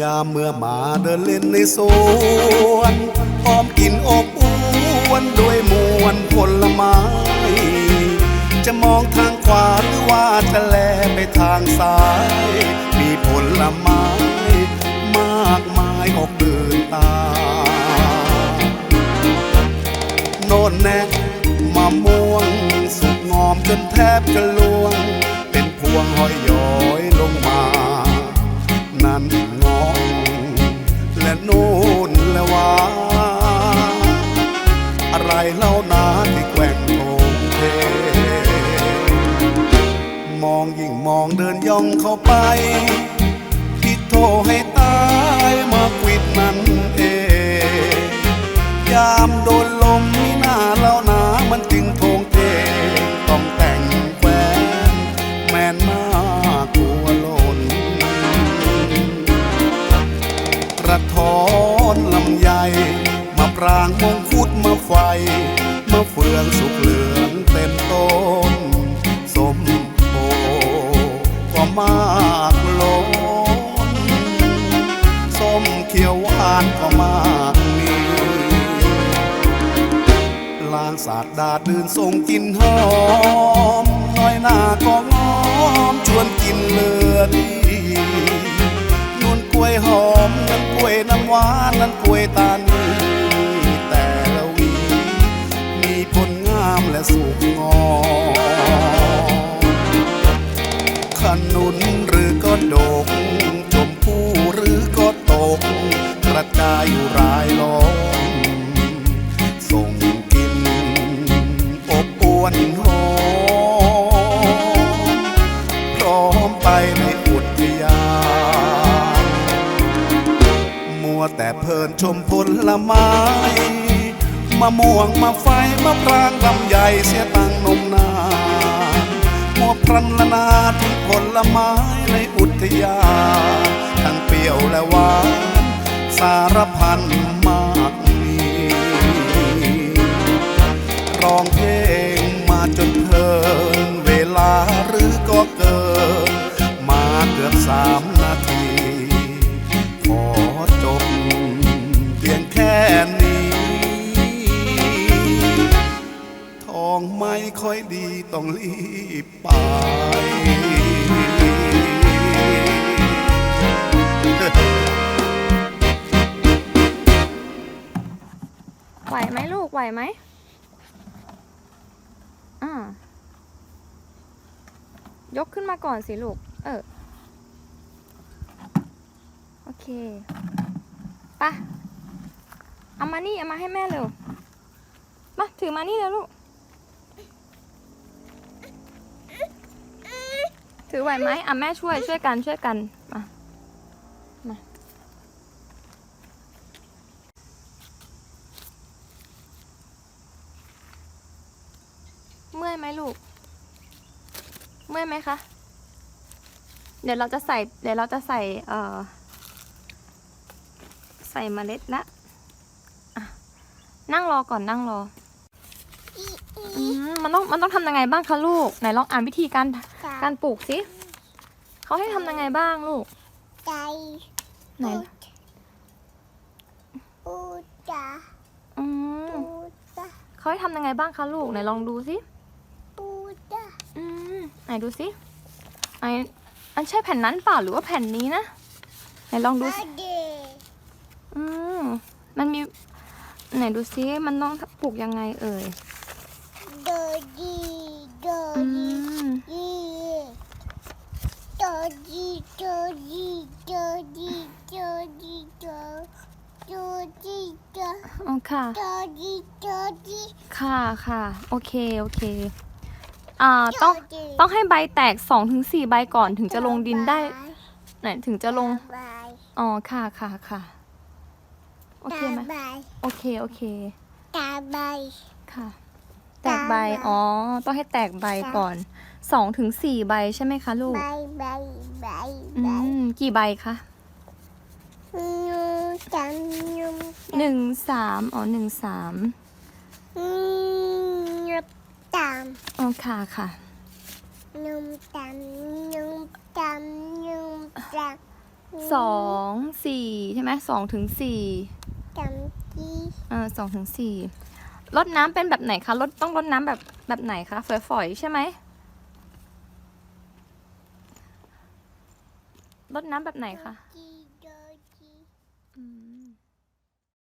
ยามเมื่อมาเดินเล่นในสวนพร้อมกินอบอวนด้วยมวลผลไม้ จะมองทางขวาหรือว่าจะแลไปทางซ้าย มีผลไม้ มากมายออกเดินตาโน่นแน่มะม่วง สุกงอมจนแทบจะลวง เป็นพวงห้อยย้อยลงมา นั่น และโน่นและว่าอะไรเล่านาที่แกว่งโงเทมองยิ่งมองเดินย่องเข้าไป คิดโทรให้ตายมา มาไฟมาเฟืองสุกเหลืองเต็มต้นสมโอก็มากล้นส้มเขียวหวานก็มากมีลางสาดดาดดื่นส่งกินหอมน้อยหน้าก็งอมชวนกินเลือดี แต่เพลินชมผลไม้มะม่วงมาไฟมะปรางลำใหญ่เสียตังนมนามัวพรันละนาถึงผลไม้ในอุทยานทั้งเปรี้ยวและหวานสารพัน ต้องรีบไปไหวไหมลูกไหวไหมอ่ายกขึ้นมาก่อนสิลูก เออ โอเคไปะเอามานี่ เอามาให้แม่เร็ว มา ถือมานี่เร็วลูก ถือไหวไหมอะแม่ช่วยช่วยกันช่วยกัน มา มา เมื่อยไหมลูก เมื่อยไหมคะ เดี๋ยวเราจะใส่ เดี๋ยวเราจะใส่ เอ่อ ใส่เมล็ดละอะนั่งรอก่อนนั่งรออืมมันต้องมันต้องทำยังไงบ้างคะลูก ไหนลองอ่านวิธีการ การปลูกสิเขาให้ทำยังไงบ้างลูก ใจไหนปูจ้าอืมปูจ้าเขาให้ทำยังไงบ้างคะลูกไหนลองดูสิปูจ้าอืมไหนดูสิไออันใช่แผ่นนั้นเปล่าหรือว่าแผ่นนี้นะไหนลองดูมาสิเดอืมมันมีไหนดูซิมันต้องปลูกยังไงเอ่ยโดดีโดอืดีมดีโด ดีโดดีโดดีโดดีโดโดดีโดอ๋อค่ะโดดีโดดีค่ะค่ะ โอเค โอเค อ่า ต้อง ต้องให้ใบแตกสองถึงสี่ใบก่อนถึงจะลงดินได้ ไหนถึงจะลงบายอ๋อ ค่ะค่ะค่ะ โอเคไหมตาบายโอเค โอเค ตาบายค่ะ แตกใบ อ๋อ ต้องให้แตกใบก่อนสองถึงสี่ใบใช่ไหมคะลูกบายบายบายอืบายมกี่ใบคะยูจังยูหนึ่งสามอ๋อหนึ่งสามยูตามอ๋อค่ะค่ะนุ่มตามนุ่มตามนุ่มตามสองสี่ใช่ไหมสองถึงสี่จำจีเออสองถึงสี่ รดน้ำเป็นแบบไหนคะรดต้องรดน้ำแบบแบบไหนคะฝอยๆใช่ไหมรดน้ำแบบไหนคะจีโดจีอืม